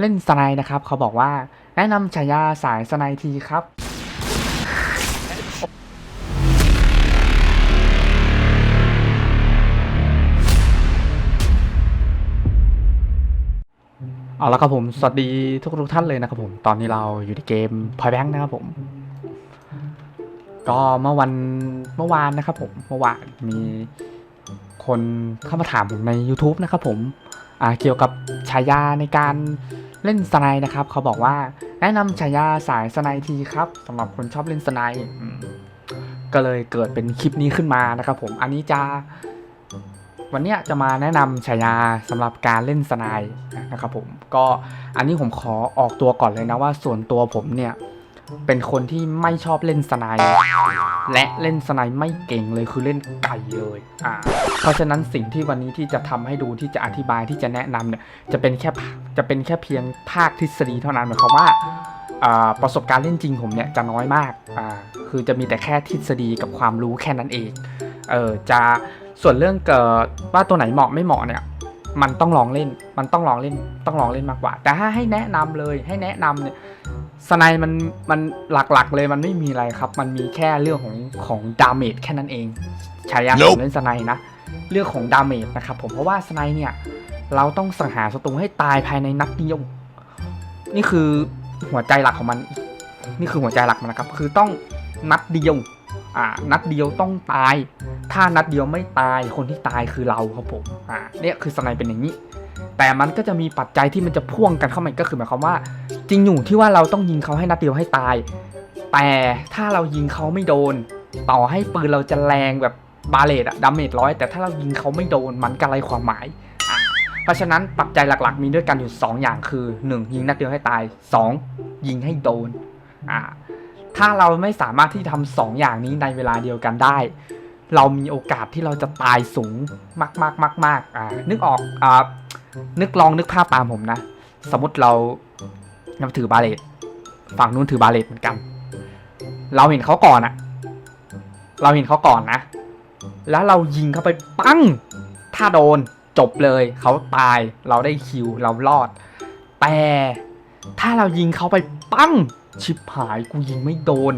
เล่นสไนนะครับ เขาบอกว่า แนะนำฉายาสายสไนทีครับ เอาละครับผม สวัสดีทุกทุกท่านเลยนะครับผม ตอนนี้เราอยู่ในเกม Point Blank นะครับผม ก็เมื่อวันเมื่อวานนะครับผม เมื่อวานมีคนเข้ามาถามผมใน YouTube นะครับผมเกี่ยวกับฉายาในการ เล่นสไนด์นะครับ เขาบอกว่าแนะนำฉายาสายสไนด์ทีครับสำหรับคนชอบเล่นสไนด์ก็เลยเกิดเป็นคลิปนี้ขึ้นมานะครับผมอันนี้จะวันนี้จะมาแนะนำฉายาสำหรับการเล่นสไนด์นะครับผมก็อันนี้ผมขอออกตัวก่อนเลยนะว่าส่วนตัวผมเนี่ย เป็นคนที่ไม่ชอบเล่นสไนด์และเล่นสไนด์ไม่เก่งเลยคือเล่นไก่เลยอ่าเพราะฉะนั้นสิ่งที่วันนี้ที่จะทำให้ดูที่จะอธิบายที่จะแนะนำเนี่ยจะเป็นแค่จะเป็นแค่เพียงภาคทฤษฎีเท่านั้นหมายความว่าอ่าประสบการณ์เล่นจริงผมเนี่ยจะน้อยมากอ่าคือจะมีแต่แค่ทฤษฎีกับความรู้แค่นั้นเองเออจะส่วนเรื่องเกิดว่าตัวไหนเหมาะไม่เหมาะเนี่ยมันต้องลองเล่น มันต้องลองเล่น ต้องลองเล่นมากกว่า แต่ถ้าให้แนะนำเลย ให้แนะนำเนี่ย สไนมันมันหลักๆเลยมันไม่มีอะไรครับ มันมีแค่เรื่องของของดาเมจแค่นั้นเองฉายาของเล่นสไนนะ เรื่องของดาเมจนะครับผมเพราะว่าสไนเนี่ย เราต้องสังหารศัตรูให้ตายภายในนัดเดียวนี่คือหัวใจหลักของมัน นี่คือหัวใจหลักมันนะครับ คือต้องนัดเดียวอ่านัดเดียวต้องตาย ถ้านัดเดียวไม่ตายคนที่ตายคือเราครับผมอ่าเนี่ยคือสไนเป็นอย่างนี้ แต่มันก็จะมีปัจจัยที่มันจะพ่วงกันเข้ามาอีกก็คือหมายความว่า จริงอยู่ที่ว่าเราต้องยิงเขาให้นัดเดียวให้ตาย แต่ถ้าเรายิงเขาไม่โดน ต่อให้ปืนเราจะแรงแบบบาเลตอะดาเมจร้อยแต่ถ้าเรายิงเขาไม่โดนมันก็ไรความหมาย เพราะฉะนั้นปัจจัยหลักๆ มีด้วยกันอยู่ 2 อย่างคือ 1. ยิงนัดเดียวให้ตาย 2. ยิงให้โดนอ่าถ้าเราไม่สามารถที่ทำสองอย่างนี้ในเวลาเดียวกันได้ เรามีโอกาสที่เราจะตายสูงมากๆมากๆมากอ่านึกออกอ่านึกลองนึกภาพตามผมนะ สมมติเรา นับถือบาเลตฝั่งนู้นถือบาเลตเหมือนกัน เราเห็นเขาก่อนอะเราเห็นเขาก่อนนะ แล้วเรายิงเข้าไปปั้ง ถ้าโดนจบเลย เขาตาย เราได้คิว เรารอด แต่ถ้าเรายิงเขาไปปั้ง ชิบหายกูยิงไม่โดน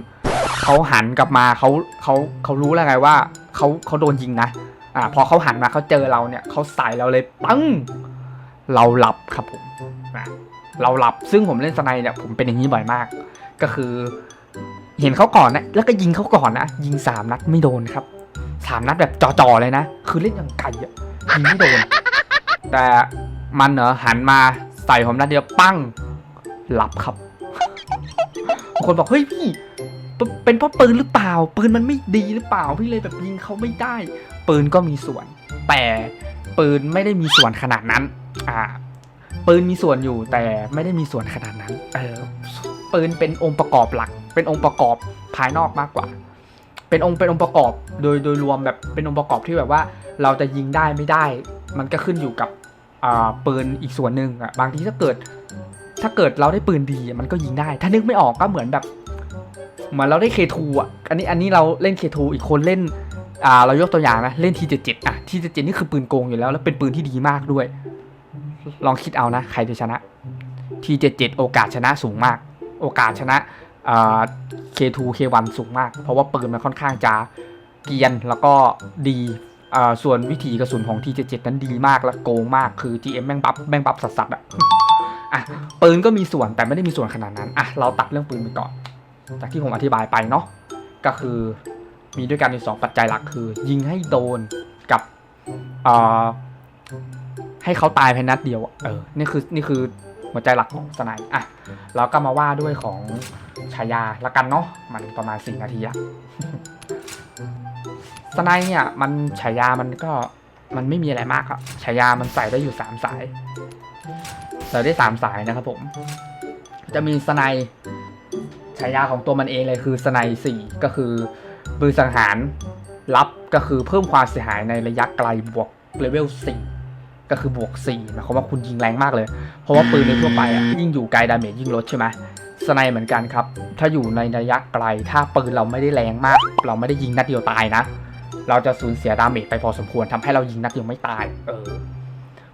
เขาหันกลับมาเขาเขาเขารู้แล้วไงว่าเขาเขาโดนยิงนะ อ่า พอเขาหันมาเขาเจอเราเนี่ยเขาใส่เราเลยปั้ง เราหลับครับผมนะ เราหลับซึ่งผมเล่นสไนเนี่ยผมเป็นอย่างนี้บ่อยมาก ก็คือ เห็นเขาก่อนนะแล้วก็ยิงเขาก่อนนะยิงสามนัดไม่โดนครับสามนัดแบบจ่อๆเลยนะ คือเล่นอย่างไก่อะยิงไม่โดน แต่มันเหรอหันมาใส่ผมนัดเดียวปั้งหลับครับคนบอกเฮ้ยพี่เป็นเพราะปืนหรือเปล่า ปืนมันไม่ดีหรือเปล่าพี่เลยแบบยิงเขาไม่ได้ ปืนก็มีส่วน แต่ปืนไม่ได้มีส่วนขนาดนั้น อ่า ปืนมีส่วนอยู่แต่ไม่ได้มีส่วนขนาดนั้น เออปืนเป็นองค์ประกอบหลัก เป็นองค์ประกอบภายนอกมากกว่า เป็นองค์เป็นองค์ประกอบโดยโดยรวมแบบเป็นองค์ประกอบที่แบบว่า เราจะยิงได้ไม่ได้ มันก็ขึ้นอยู่กับอ่าปืนอีกส่วนหนึ่งอะบางทีถ้าเกิด ถ้าเกิดเราได้ปืนดีมันก็ยิงได้ ถ้านึกไม่ออกก็เหมือนแบบเหมือนเราได้ K2 อะอันนี้อันนี้เราเล่น K2 อีกคนเล่นอ่าเรายกตัวอย่างนะเล่น T77 อะ T77 นี่คือปืนโกงอยู่แล้วแล้วเป็นปืนที่ดีมากด้วย ลองคิดเอานะ ใครจะชนะ T77 โอกาสชนะสูงมาก โอกาสชนะอ่า K2 K1 สูงมาก เพราะว่าปืนมันค่อนข้างจะเกียนแล้วก็ดีส่วนวิธีกระสุนของ T77 นั้นดีมากและโกงมากคือ GM แม่งบัฟแม่งบัฟสัสๆอะอะปืนก็มีส่วนแต่ไม่ได้มีส่วนขนาดนั้นอะเราตัดเรื่องปืนไปก่อน จากที่ผมอธิบายไปเนาะก็คือมีด้วยกันในสองปัจจัยหลักคือ ยิงให้โดนกับ ให้เขาตายภายในนัดเดียวอะเออนี่คือนี่คือหัวใจหลักของสไนด์อะเราก็มาว่าด้วยของฉายาละกันเนาะมันประมาณสี่นาทีอะสไนด์เนี่ยมันฉายามันก็มันไม่มีอะไรมากครับฉายามันใส่ได้อยู่สามสายใส่ได้สามสายนะครับผม จะมีสไนด์ฉายาของตัวมันเองเลยคือสไนด์สี่ก็คือปืนสังหารลับก็คือเพิ่มความเสียหายในระยะไกลบวกเลเวลสี่ ก็คือบวกสี่หมายความว่าคุณยิงแรงมากเลย เพราะว่าปืนในทั่วไปอะยิ่งอยู่ไกลดาเมจยิ่งลดใช่ไหมสไนด์เหมือนกันครับ ถ้าอยู่ในระยะไกล ถ้าปืนเราไม่ได้แรงมาก เราไม่ได้ยิงนัดเดียวตายนะ เราจะสูญเสียดาเมจไปพอสมควรทำให้เรายิงนัดเดียวไม่ตาย เออ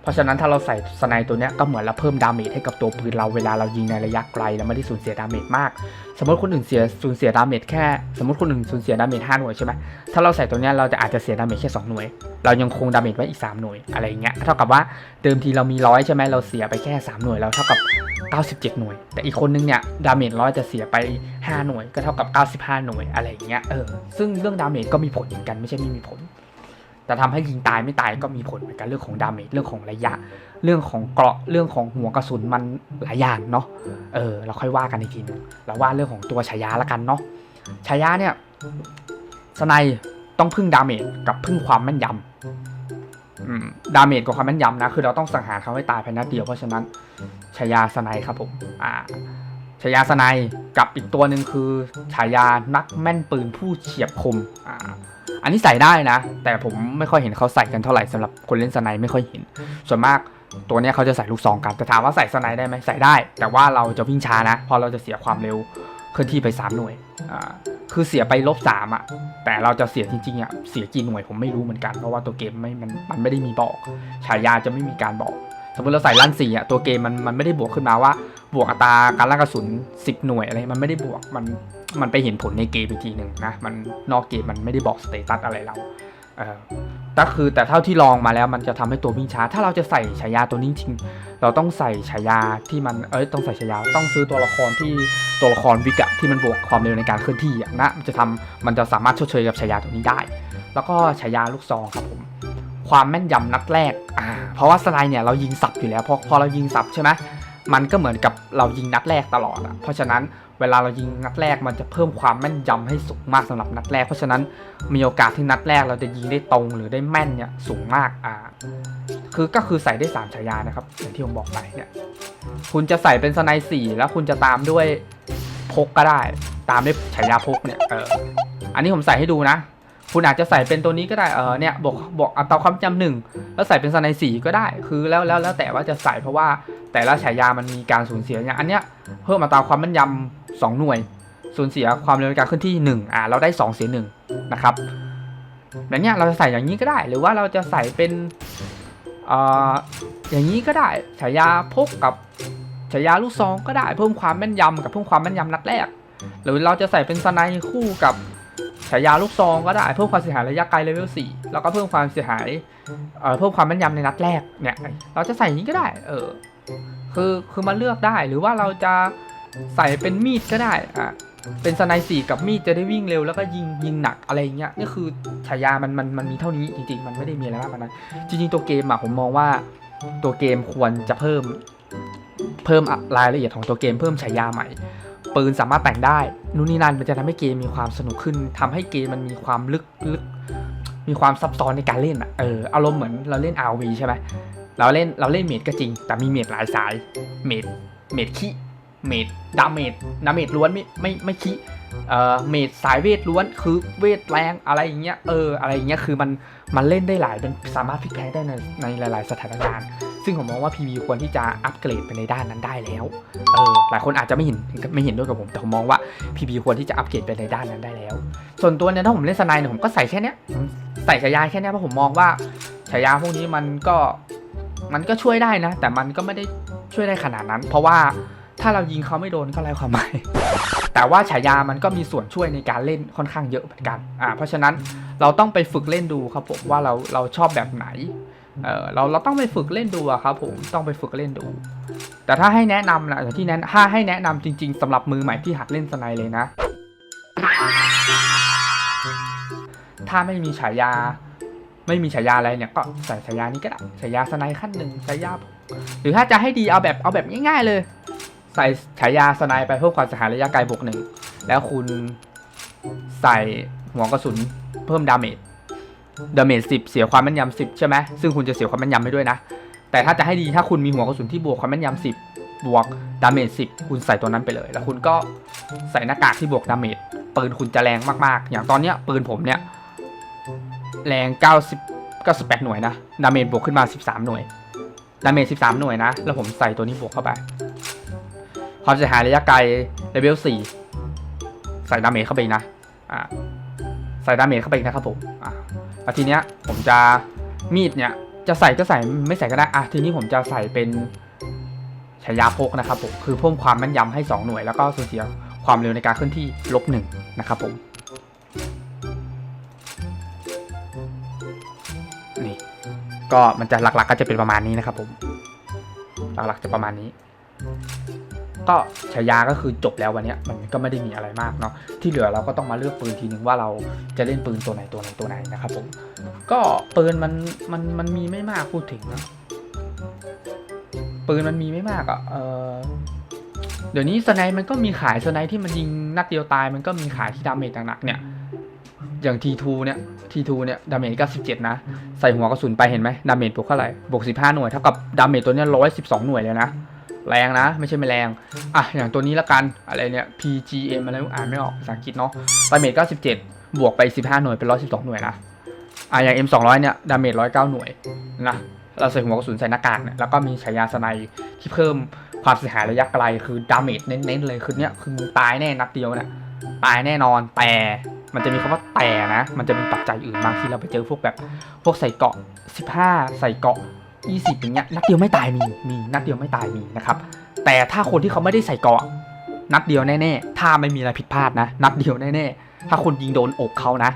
เพราะฉะนั้นถ้าเราใส่สไนตัวเนี้ยก็เหมือนเราเพิ่มดาเมจให้กับตัวปืนเราเวลาเรายิงในระยะไกลแล้วไม่ได้สูญเสียดาเมจมาก สมมติคนอื่นเสียสูญเสียดาเมจแค่ สมมติคนอื่นสูญเสียดาเมจ5หน่วยใช่ไหมถ้าเราใส่ตัวเนี้ยเราจะอาจจะเสียดาเมจแค่2หน่วย เรายังคงดาเมจไว้อีก3หน่วยอะไรอย่างเงี้ยเท่ากับว่าเดิมทีเรามีร้อยใช่ไหมเราเสียไปแค่3หน่วยเราเท่ากับ97 หน่วย แต่อีกคนนึงเนี่ยดาเมจร้อยจะเสียไป 5 หน่วย ก็เท่ากับ 95 หน่วยอะไรอย่างเงี้ยเออซึ่งเรื่องดาเมจก็มีผลเหมือนกันไม่ใช่ไม่มีผล แต่ทำให้ยิงตายไม่ตายก็มีผลเหมือนกันเรื่องของดาเมจเรื่องของระยะ เรื่องของเกราะเรื่องของหัวกระสุนมันหลายอย่างเนาะเออเราค่อยว่ากันอีกทีนึงเราว่าเรื่องของตัวฉายาละกันเนาะฉายาเนี่ยสไนด์ต้องพึ่งดาเมจกับพึ่งความแม่นยำอืมดาเมจกับความแม่นยำนะ คือเราต้องสังหารเขาให้ตายภายในนัดเดียวเพราะฉะนั้นฉายาสไนด์ครับผมอ่าฉายาสไนด์กับอีกตัวหนึ่งคือฉายานักแม่นปืนผู้เฉียบคมอ่า อันนี้ใส่ได้นะ แต่ผมไม่ค่อยเห็นเขาใส่กันเท่าไหร่สำหรับคนเล่นสไนไม่ค่อยเห็น ส่วนมากตัวนี้เขาจะใส่ลูกซองกันแต่ถามว่าใส่สไนได้ไหมใส่ได้ แต่ว่าเราจะวิ่งช้านะพราะเราจะเสียความเร็วเคลื่อนที่ไป 3 หน่วยอ่าคือเสียไปลบสามอะแต่เราจะเสียจริงๆอะเสียกี่หน่วยผมไม่รู้เหมือนกันเพราะว่าตัวเกมไม่มันมันไม่ได้มีบอกฉายาจะไม่มีการบอก สมมติเราใส่ลั่นสี่อะตัวเกมมันมันไม่ได้บวกขึ้นมาว่า บวกอัตราการลั่นกระสุน 10 หน่วยอะไรมันไม่ได้บวกมัน มันไปเห็นผลในเกมอีกทีหนึ่งนะ มันนอกเกมมันไม่ได้บอกสเตตัสอะไรเราเออแต่คือแต่เท่าที่ลองมาแล้วมันจะทำให้ตัววิ่งช้า ถ้าเราจะใส่ฉายาตัวนี้จริง เราต้องใส่ฉายาที่มัน เอ้ย ต้องใส่ฉายา ต้องซื้อตัวละครที่ตัวละครวิกะที่มันบวกความเร็วในการเคลื่อนที่อะนะ มันจะทำมันจะสามารถชดเชยกับฉายาตัวนี้ได้ แล้วก็ฉายาลูกซองครับผม ความแม่นยำนัดแรก อ่า เพราะว่าสไลด์เนี่ยเรายิงสับอยู่แล้ว พอพอเรายิงสับใช่ไหม มันก็เหมือนกับเรายิงนัดแรกตลอดอะเพราะฉะนั้นเวลาเรายิงนัดแรกมันจะเพิ่มความแม่นยำให้สูงมากสำหรับนัดแรก เพราะฉะนั้นมีโอกาสที่นัดแรกเราจะยิงได้ตรงหรือได้แม่นเนี่ยสูงมากอ่าคือก็คือใส่ได้สามฉายานะครับอย่างที่ผมบอกไปเนี่ยคุณจะใส่เป็นสไนสี่แล้วคุณจะตามด้วยพกก็ได้ ตามด้วยฉายาพกเนี่ยเอออันนี้ผมใส่ให้ดูนะ คุณอาจจะใส่เป็นตัวนี้ก็ได้เออเนี่ยบอกบอกอัตราความจำหนึ่งแล้วใส่เป็นสไนสีก็ได้ คือแล้วแล้วแล้วแต่ว่าจะใส่เพราะว่าแต่ละฉายามันมีการสูญเสียอย่างอันเนี้ยเพิ่มอัตราความแม่นยำสองหน่วย สูญเสียความเร็วในการเคลื่อนที่ 1 อ่าเราได้ 2 เสีย1นะครับแบบเนี้ยเราจะใส่อย่างนี้ก็ได้ หรือว่าเราจะใส่เป็นเอ่ออย่างนี้ก็ได้ฉายาพกกับฉายาลูกซองก็ได้เพิ่มความแม่นยำกับเพิ่มความแม่นยำนัดแรก หรือเราจะใส่เป็นสไนด์คู่กับ ฉายาลูกซองก็ได้เพิ่มความเสียหายระยะไกลเลเวล4แล้วก็เพิ่มความเสียหายเอ่อเพิ่มความแม่นยำในนัดแรกเนี่ยเราจะใส่อย่างนี้ก็ได้ เออคือคือมาเลือกได้หรือว่าเราจะใส่เป็นมีดก็ได้อะเป็นสไนสี่กับมีดจะได้วิ่งเร็วแล้วก็ยิงยิงหนักอะไรเงี้ยนี่คือฉายามันมันมันมีเท่านี้จริงๆ มันไม่ได้มีอะไรมากกว่านั้นจริงๆตัวเกมอะผมมองว่าตัวเกมควรจะเพิ่มเพิ่มรายละเอียดของตัวเกมเพิ่มฉายาใหม่ ปืนสามารถแต่งได้นู่นนี่นั่นมันจะทำให้เกมมีความสนุกขึ้นทำให้เกมมันมีความลึกลึกมีความซับซ้อนในการเล่นอะเอออารมณ์เหมือนเราเล่น RV ใช่ไหมเราเล่นเราเล่นเมดก็จริง แต่มีเมดหลายสายเมดเมดขี้ เมดดาเมจดาเมจล้วนไม่ไม่ไม่คิเอ่อเมดสายเวทล้วนคือเวทแรงอะไรอย่างเงี้ยเอออะไรอย่างเงี้ยคือมันมันเล่นได้หลายเป็นสามารถพลิกแพลงได้ในในหลาย ๆ สถานการณ์ ซึ่งผมมองว่า PV ควรที่จะอัปเกรดไปในด้านนั้นได้แล้วเออหลายคนอาจจะไม่เห็นไม่เห็นด้วยกับผมแต่ผมมองว่า PV ควรที่จะอัปเกรดไปในด้านนั้นได้แล้ว ส่วนตัวเนี่ยถ้าผมเล่นสไนด์เนี่ยผมก็ใส่แค่เนี้ยใส่ฉายาแค่เนี้ยเพราะผมมองว่าฉายาพวกนี้มันก็มันก็ช่วยได้นะ แต่มันก็ไม่ได้ช่วยได้ขนาดนั้น เพราะว่า ถ้าเรายิงเขาไม่โดนก็ไร้ความหมายแต่ว่าฉายามันก็มีส่วนช่วยในการเล่นค่อนข้างเยอะเหมือนกันอ่าเพราะฉะนั้นเราต้องไปฝึกเล่นดูครับผมว่าเราเราชอบแบบไหนเออเราเราต้องไปฝึกเล่นดูอะครับผมต้องไปฝึกเล่นดู แต่ถ้าให้แนะนำนะที่แนะถ้าให้แนะนำจริง ๆสำหรับมือใหม่ที่หัดเล่นสไนเลยนะ ถ้าไม่มีฉายา ไม่มีฉายาอะไรเนี่ยก็ใส่ฉายานี้ก็ได้ฉายาสไนขั้นหนึ่งฉายาหรือถ้าจะให้ดีเอาแบบเอาแบบง่าย ๆ เลย ใส่ฉายาสไนไปเพิ่มความเสียหายระยะไกลบวกหนึ่งแล้วคุณใส่หัวกระสุนเพิ่มดาเมจดาเมจสิบเสียความแม่นยำสิบใช่ไหมซึ่งคุณจะเสียความแม่นยำไปด้วยนะ แต่ถ้าจะให้ดีถ้าคุณมีหัวกระสุนที่บวกความแม่นยำสิบบวกดาเมจสิบคุณใส่ตัวนั้นไปเลย แล้วคุณก็ใส่หน้ากากที่บวกดาเมจปืนคุณจะแรงมากๆ อย่างตอนเนี้ยปืนผมเนี่ยแรง 90 98 หน่วยนะ ดาเมจบวกขึ้นมา 13 หน่วย ดาเมจ 13 หน่วยนะ แล้วผมใส่ตัวนี้บวกเข้าไป ความเสียหายระยะไกลเลเวล4ใส่ดาเมจเข้าไปนะอ่าใส่ดาเมจเข้าไปอีกนะครับผมอ่าทีเนี้ยผมจะมีดเนี่ยจะใส่ก็ใส่ไม่ใส่ก็ได้อะทีนี้ผมจะใส่เป็นฉายาพกนะครับผมคือเพิ่มความแม่นยำให้ 2 หน่วย แล้วก็สูญเสียความเร็วในการเคลื่อนที่ลบหนึ่งนะครับผมนี่ก็มันจะหลักๆก็จะเป็นประมาณนี้นะครับผม หลักๆจะประมาณนี้ ก็ฉายาก็คือจบแล้ววันนี้มันก็ไม่ได้มีอะไรมากเนาะที่เหลือเราก็ต้องมาเลือกปืนทีนึงว่าเราจะเล่นปืนตัวไหนตัวไหนตัวไหนนะครับผมก็ปืนมันมันมันมีไม่มากพูดถึงนะปืนมันมีไม่มากอะ่ะเออเดี๋ยวนี้สไนป์มันก็มีขายสไนที่มันยิงนัดเดียวตายมันก็มีขายที่ดาเมจหนักๆเนี่ยอย่าง T2 เนี่ย T2 เนี่ยดาเมจ97 นะ ใส่หัวกระสุนไปเห็นไหมดาเมจบวกเท่าไหร่บวก 15 หน่วยเท่ากับดาเมจตัวเนี้ย112 หน่วยเลยนะ แรงนะ ไม่ใช่ไม่แรง อะ อย่างตัวนี้ละกันอะไรเนี่ย PGM อะไรอ่านไม่ออกภาษาอังกฤษเนาะดาเมจ97 บวกไป 15 หน่วยเป็น 112 หน่วยนะอะอย่าง M 200 เนี่ยดาเมจ109 หน่วยนะเราใส่หัวกระสุนใส่หน้ากากเนี่ยแล้วก็มีฉายาสไนที่เพิ่มความเสียหายระยะไกลคือดาเมจเน้นๆเลยคือเนี่ยคือตายแน่นัดเดียวเนี่ยตายแน่นอนแต่มันจะมีคำว่าแต่นะ มันจะมีปัจจัยอื่นบางที่เราไปเจอพวกแบบพวกใส่เกาะ 15 ใส่เกาะ 20อย่างเงี้ยนัดเดียวไม่ตายมีมีนัดเดียวไม่ตายมีนะครับแต่ถ้าคนที่เขาไม่ได้ใส่เกาะนัดเดียวแน่ๆ ถ้าไม่มีอะไรผิดพลาดนะ นัดเดียวแน่ๆ ถ้าคนยิงโดนอกเขานะ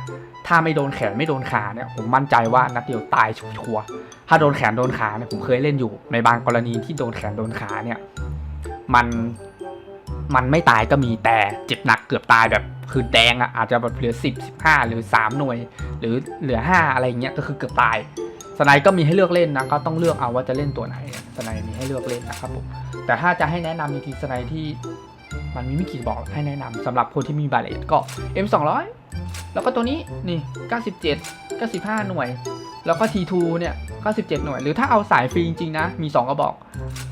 ถ้าไม่โดนแขนไม่โดนขาเนี่ย ผมมั่นใจว่านัดเดียวตายชัวร์ถ้าโดนแขนโดนขาเนี่ยผมเคยเล่นอยู่ ในบางกรณีที่โดนแขนโดนขาเนี่ย มัน มันไม่ตายก็มีแต่เจ็บหนักเกือบตายแบบคือแดงอะ่ะอาจจะแบบเหลือ 10 15 หรือ 3 หน่วย หรือเหลือ 5 อะไรเงี้ยก็คือเกือบตาย สไนด์ก็มีให้เลือกเล่นนะก็ต้องเลือกเอาว่าจะเล่นตัวไหนสไนด์มีให้เลือกเล่นนะครับผมแต่ถ้าจะให้แนะนำจริงๆสไนด์ที่มันมีไม่กี่บอกให้แนะนำสำหรับคนที่มีบาเลตก็ M 2 0 0 แล้วก็ตัวนี้นี่ 97 95 หน่วย แล้วก็ T2 เนี่ย 97 หน่วย หรือถ้าเอาสายฟรีจริงๆนะ มี 2 กระบอก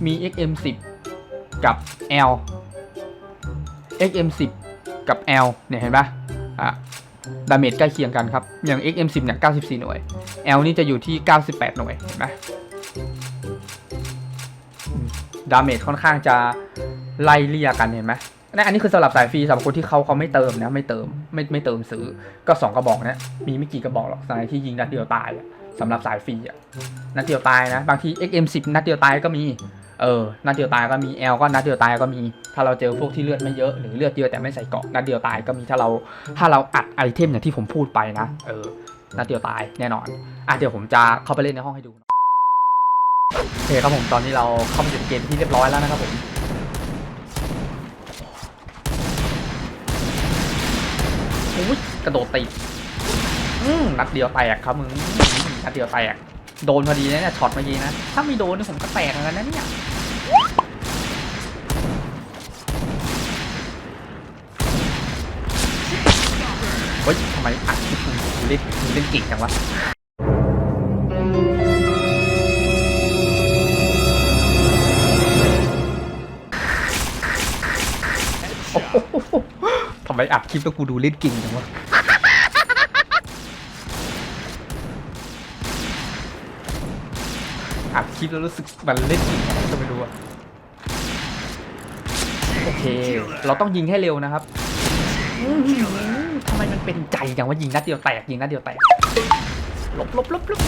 มี XM10 กับ L XM10 กับ L เนี่ยเห็นปะอะ ดาเมจใกล้เคียงกันครับ อย่าง XM10 เนี่ย94 หน่วย L นี่จะอยู่ที่ 98 หน่วย เห็นไหมดาเมจค่อนข้างจะไล่เลี่ยกันเห็นไหมนี่อันนี้คือสำหรับสายฟรีสำหรับคนที่เขาเขาไม่เติมนะไม่เติมไม่ไม่เติมซื้อก็ 2 กระบอกเนี้ยมีไม่กี่กระบอกหรอกสายที่ยิงนัดเดียวตายสำหรับสายฟรีอะนัดเดียวตายนะ บางที XM10 นัดเดียวตายก็มีเออนัดเดียวตายก็มี L ก็นัดเดียวตายก็มี ถ้าเราเจอพวกที่เลือดไม่เยอะหรือเลือดเยอะแต่ไม่ใส่เกราะนัดเดียวตายก็มีถ้าเราถ้าเราอัดไอเทมอย่างที่ผมพูดไปนะเออนัดเดียวตายแน่นอนอะเดี๋ยวผมจะเข้าไปเล่นในห้องให้ดูโอเคครับผมตอนนี้เราเข้ามาอยู่ในเกมที่เรียบร้อยแล้วนะครับผมอุ้ยกระโดดติดอืมนัดเดียวแตกครับมึงอืมนัดเดียวแตกโดนพอดีนะเนี่ยช็อตเมื่อกี้นะถ้าไม่โดนนี่ผมก็แตกเหมือนกันนะเนี่ย เฮ้ยทำไมอัดคลิปมึงเล่นมึงเล่นเก่งจังวะโอ้โหทำไมอัดคลิปแล้วกูดูเล่นเก่งจังวะอัดคลิปแล้วรู้สึกมันเล่นเก่งอะไรก็ไม่รู้อะโอเค เราต้องยิงให้เร็วนะครับำไมมันเป็นใจจังว่ายิงนัดเดียวแตกยิงนัดเดียวแตกหลบหลบหลบหลบ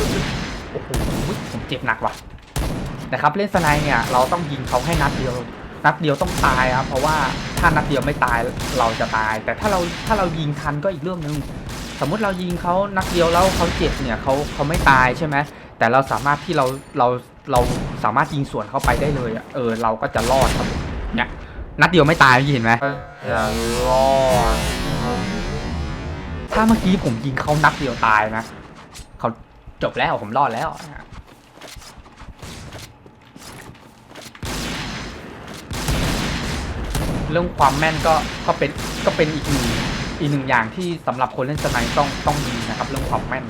โอ้โหผมเจ็บหนักว่ะนะครับเล่นสไนเนี่ยเราต้องยิงเขาให้นัดเดียว นัดเดียวต้องตายครับเพราะว่าถ้านัดเดียวไม่ตายเราจะตาย แต่ถ้าเราถ้าเรายิงทันก็อีกเรื่องหนึ่งสมมุติเรายิงเขานัดเดียวแล้วเขาเจ็บเนี่ยเขาเขาไม่ตายใช่ไหมแต่เราสามารถที่เราเราเราสามารถยิงสวนเข้าไปได้เลยเออเราก็จะรอดครับเนี่ยนัดเดียวไม่ตายเห็นไหมจะรอด ถ้าเมื่อกี้ผมยิงเขานัดเดียวตายนะเขาจบแล้วผมรอดแล้วเรื่องความแม่นก็ก็เป็นก็เป็นอีกหนึ่งอีกหนึ่งอย่างที่สำหรับคนเล่นสไนต้องต้องมีนะครับ เรื่องความแม่น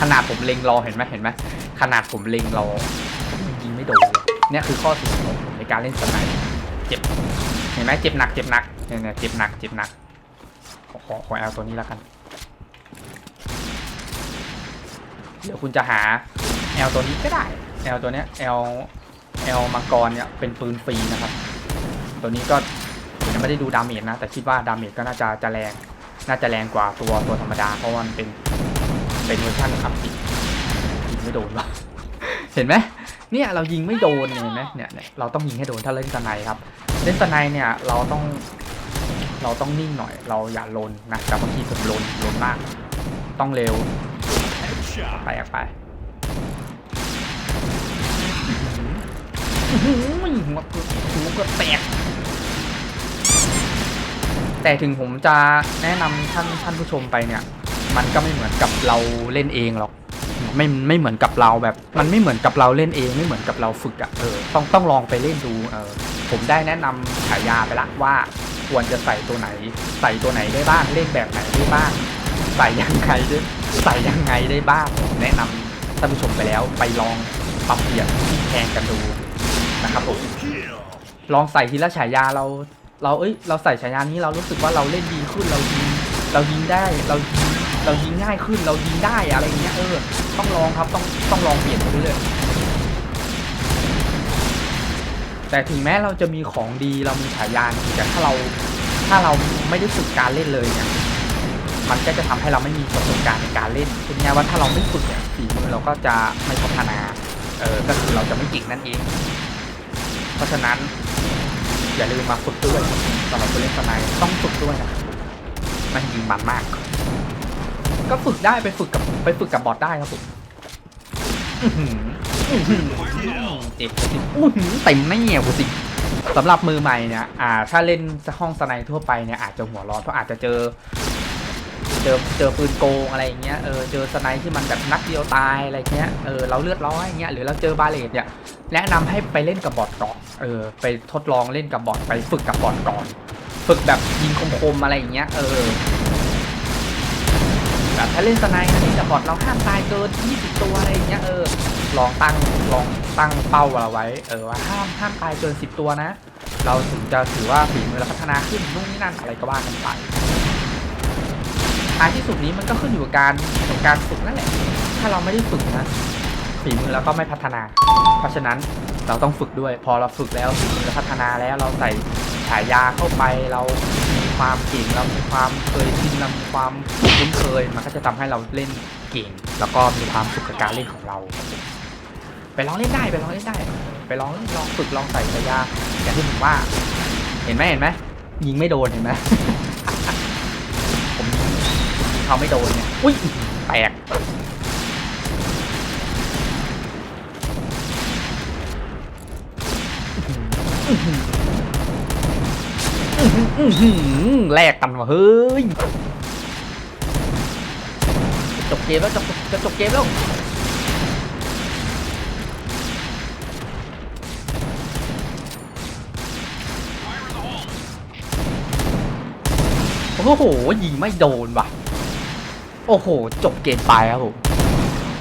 ขนาดผมเล็งรอเห็นไหมเห็นไหมขนาดผมเล็งรอยิงไม่โดนเนี่ยคือข้อเสียของผมในการเล่นสไนด์ เห็นไหมเจ็บหนักเจ็บหนักเนี่ยเนี่ยเจ็บหนักเจ็บหนักขอขอขอแอลตัวนี้แล้วกัน เดี๋ยวคุณจะหาแอลตัวนี้ก็ได้แอลตัวเนี้ยแอลแอลมังกรเนี่ยเป็นปืนฟรีนะครับ ตัวนี้ก็ยังไม่ได้ดูดาเมจนะ แต่คิดว่าดาเมจก็น่าจะจะแรง น่าจะแรงกว่าตัวตัวธรรมดา เพราะมันเป็นเป็นเวอร์ชันอัพอีกยิงไม่โดนวะเห็นไหม เนี่ยเรายิงไม่โดนเนี่ยเห็นไหมเนี่ยเนี่ยเราต้องยิงให้โดนถ้าเล่นสไนครับ เล่นสไนเนี่ยเราต้องเราต้องนิ่งหน่อย เราอย่าลนนะแต่บางทีผมลนลนมาก ต้องเร็วไปออกไปอื้อหือหัวเกือบหัวกือบแตกแต่ถึงผมจะแนะนำท่านท่านผู้ชมไปเนี่ย มันก็ไม่เหมือนกับเราเล่นเองหรอก ไม่ไม่เหมือนกับเราแบบ มันไม่เหมือนกับเราเล่นเองไม่เหมือนกับเราฝึกอะเออต้องต้องลองไปเล่นดูเออผมได้แนะนำฉายาไปละว่าควรจะใส่ตัวไหน ใส่ตัวไหนได้บ้างเล่นแบบไหนได้บ้าง ใส่ยังไงได้ใส่ยังไงได้บ้างผมแนะนำท่านผู้ชมไปแล้วไปลองปรับเปลี่ยนที่แทงกันดูนะครับผมลองใส่ทีละฉายาเรา เราเอ้ยเราใส่ฉายานี้เรารู้สึกว่าเราเล่นดีขึ้นเรายิงเรายิงได้เรายิง เรายิงง่ายขึ้นเรายิงได้อะไรอย่างเงี้ยเออต้องลองครับต้องต้องลองเปลี่ยนไปเรื่อยแต่ถึงแม้เราจะมีของดีเรามีฉายาดีแต่ถ้าเราถ้าเราไม่ได้ฝึกการเล่นเลยเนี่ยมันก็จะทำให้เราไม่มีประสบการณ์ในการเล่นเป็นไงว่าถ้าเราไม่ฝึกเนี่ยฝีมือเราก็จะไม่พัฒนาเออก็คือเราจะไม่เก่งนั่นเอง เพราะฉะนั้นอย่าลืมมาฝึกด้วยสำหรับผู้เล่นสไนต้องฝึกด้วยนะมันยิงมันมาก ก็ฝึกได้ไปฝึกกับไปฝึกกับบอทได้ครับผมอื้อหืออื้อหือเจ็บจริงอื้อหือเต็มแน่กูสิสำหรับมือใหม่เนี่ยอ่า ถ้าเล่นห้องสไนด์ทั่วไปเนี่ยอาจจะหัวร้อนเพราะอาจจะเจอ เจอเจอปืนโกงอะไรอย่างเงี้ยเออเจอสไนด์ที่มันแบบนัดเดียวตายอะไรเงี้ยเออเราเลือดร้อยอย่างเงี้ยหรือเราเจอบาเลตเนี่ยแนะนำให้ไปเล่นกับบอทก่อนเออ ไปทดลองเล่นกับบอทไปฝึกกับบอทก่อน ฝึกแบบยิงคมๆอะไรอย่างเงี้ยเออ แบบถ้าเล่นสไนด์นะเล่นกับอทเราห้ามตายเกิน20 ตัวอะไรอย่างเงี้ยเออลองตั้งลองตั้งเป้าเราไว้ เออว่าห้ามห้ามตายเกิน 10 ตัวนะ เราถึงจะถือว่าฝีมือเราพัฒนาขึ้นนู่นนี่นั่นอะไรก็ว่ากันไปท้ายที่สุดนี้มันก็ขึ้นอยู่กับการกับการฝึกนั่นแหละ ถ้าเราไม่ได้ฝึกนะฝีมือเราก็ไม่พัฒนา เพราะฉะนั้นเราต้องฝึกด้วย พอเราฝึกแล้วฝีมือเราพัฒนาแล้วเราใส่ฉายาเข้าไปเรา ความเก่งเรามีความเคยชินเรามีความคุ้นเคย มันก็จะทำให้เราเล่นเก่ง แล้วก็มีความสุขกับการเล่นของเรา ไปลองเล่นได้ไปลองเล่นได้ ไปลองลองฝึกลองใส่ฉายาอย่างที่ผมว่า เห็นไหมเห็นไหมยิงไม่โดนเห็นไหมผมยิงเขาไม่โดนเนี่ยอุ้ยแตกอื้อหืออื้อหือ แลกกันว่ะเฮ้ยจบเกมแล้วจบจะจบเกมแล้วโอ้โหยิงไม่โดนว่ะ โอ้โห จบเกมไปครับผม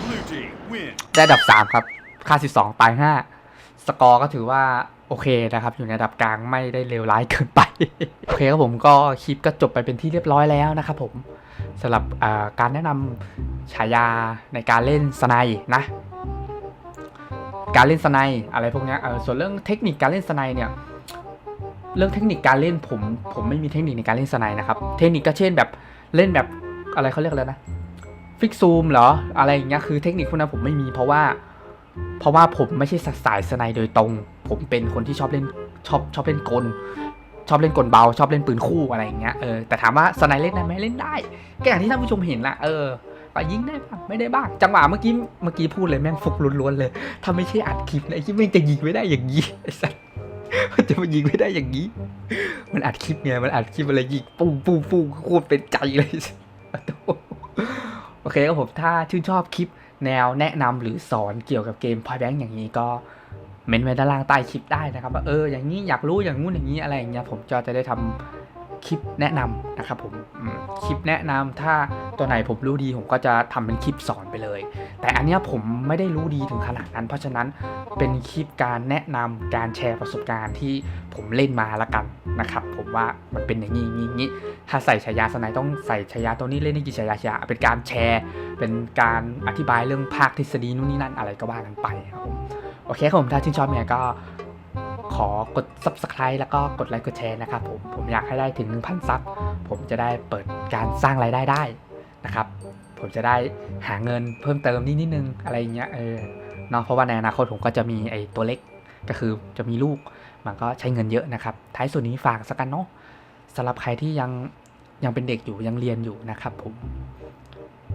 Blue team win. ได้อันดับ 3 ครับ ค่า 12 ตาย 5 สกอร์ก็ถือว่า โอเคนะครับอยู่ในระดับกลางไม่ได้เลวร้ายเกินไป โอเคครับผมก็คลิปก็จบไปเป็นที่เรียบร้อยแล้วนะครับผมสำหรับการแนะนำฉายาในการเล่นสไนนะ การเล่นสไนอะไรพวกนี้เออส่วนเรื่องเทคนิคการเล่นสไนเนี่ยเรื่องเทคนิคการเล่นผมผมไม่มีเทคนิคในการเล่นสไนนะครับเทคนิคก็เช่นแบบเล่นแบบอะไรเขาเรียกอะไรนะฟิกซูมเหรออะไรอย่างเงี้ยคือเทคนิคพวกนั้นผมไม่มีเพราะว่า เพราะว่าผมไม่ใช่สายสไนโดยตรง ผมเป็นคนที่ชอบเล่นชอบชอบเล่นกล ชอบเล่นกลเบา ชอบเล่นปืนคู่อะไรอย่างเงี้ยเออแต่ถามว่าสไนเล่นได้ไหมเล่นได้ก็อย่างที่ท่านผู้ชมเห็นละเออไปยิงได้บ้างไม่ได้บ้าง จังหวะเมื่อกี้เมื่อกี้พูดเลยแม่งฟุกล้วนๆเลย ถ้าไม่ใช่อัดคลิปนะไอ้ที่แม่งจะยิงไม่ได้อย่างนี้ไอ้สัสมันจะมายิงไม่ได้อย่างนี้ มันอัดคลิปไงมันอัดคลิปอะไรยิงปุ้งปุ้งปุ้งโคตรเป็นใจเลยโอเคครับผมถ้าชื่นชอบคลิปแนวแนะนำหรือสอนเกี่ยวกับเกมพอยแบงค์อย่างนี้ก็ เมนไว้ด้านล่างใต้คลิปได้นะครับว่าเอออย่างนี้อยากรู้อย่างงู้นอย่างนี้อะไรอย่างเงี้ยผมจะจะได้ทำคลิปแนะนำนะครับผมคลิปแนะนำถ้าตัวไหนผมรู้ดีผมก็จะทำเป็นคลิปสอนไปเลย แต่อันเนี้ยผมไม่ได้รู้ดีถึงขนาดนั้น เพราะฉะนั้นเป็นคลิปการแนะนำการแชร์ประสบการณ์ที่ผมเล่นมาละกันนะครับผมว่ามันเป็นอย่างนี้อย่างนี้นี้ถ้าใส่ฉายาสไนด์ต้องใส่ฉายาตัวนี้เล่นได้กี่ฉายาฉายาเป็นการแชร์ เป็นการอธิบายเรื่องภาคทฤษฎีนู่นนี่นั่นอะไรก็ว่ากันไปครับผม โอเคครับผมถ้าชื่นชอบเนี่ยก็ขอกด subscribe แล้วก็กดไลค์กดแชร์นะครับผมผมอยากให้ได้ถึง 1,000 ซับ ผมจะได้เปิดการสร้างรายได้ได้นะครับ ผมจะได้หาเงินเพิ่มเติมนิดนิดนึงอะไรเงี้ยเออเนาะเพราะว่าในอนาคตผมก็จะมีไอ้ตัวเล็กก็คือจะมีลูกมันก็ใช้เงินเยอะนะครับ ท้ายสุดนี้ฝากสักกันเนาะสำหรับใครที่ยังยังเป็นเด็กอยู่ยังเรียนอยู่นะครับผม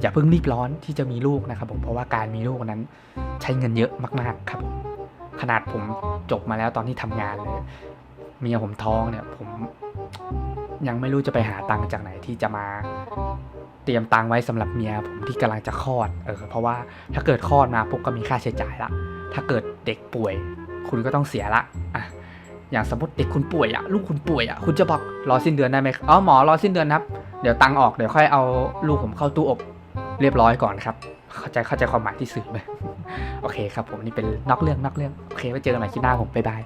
อย่าเพิ่งรีบร้อนที่จะมีลูกนะครับผมเพราะว่าการมีลูกนั้นใช้เงินเยอะมากๆครับผมขนาดผมจบมาแล้วตอนที่ทำงานเลยเมียผมท้องเนี่ยผมยังไม่รู้จะไปหาตังค์จากไหนที่จะมาเตรียมตังค์ไว้สำหรับเมียผมที่กำลังจะคลอดเออเพราะว่าถ้าเกิดคลอดมาปุ๊บก็มีค่าใช้จ่ายละถ้าเกิดเด็กป่วย คุณก็ต้องเสียละอะอย่างสมมติเด็กคุณป่วยอะลูกคุณป่วยอะคุณจะบอกรอสิ้นเดือนได้ไหมอ๋อหมอรอสิ้นเดือนครับ เดี๋ยวตังค์ออกเดี๋ยวค่อยเอาลูกผมเข้าตู้อบ เรียบร้อยก่อนครับ เข้าใจเข้าใจความหมายที่สื่อไหมโอเคครับผมนี่เป็นนอกเรื่องนอกเรื่องโอเคไว้เจอกันใหม่คลิปหน้าผมบ๊ายบาย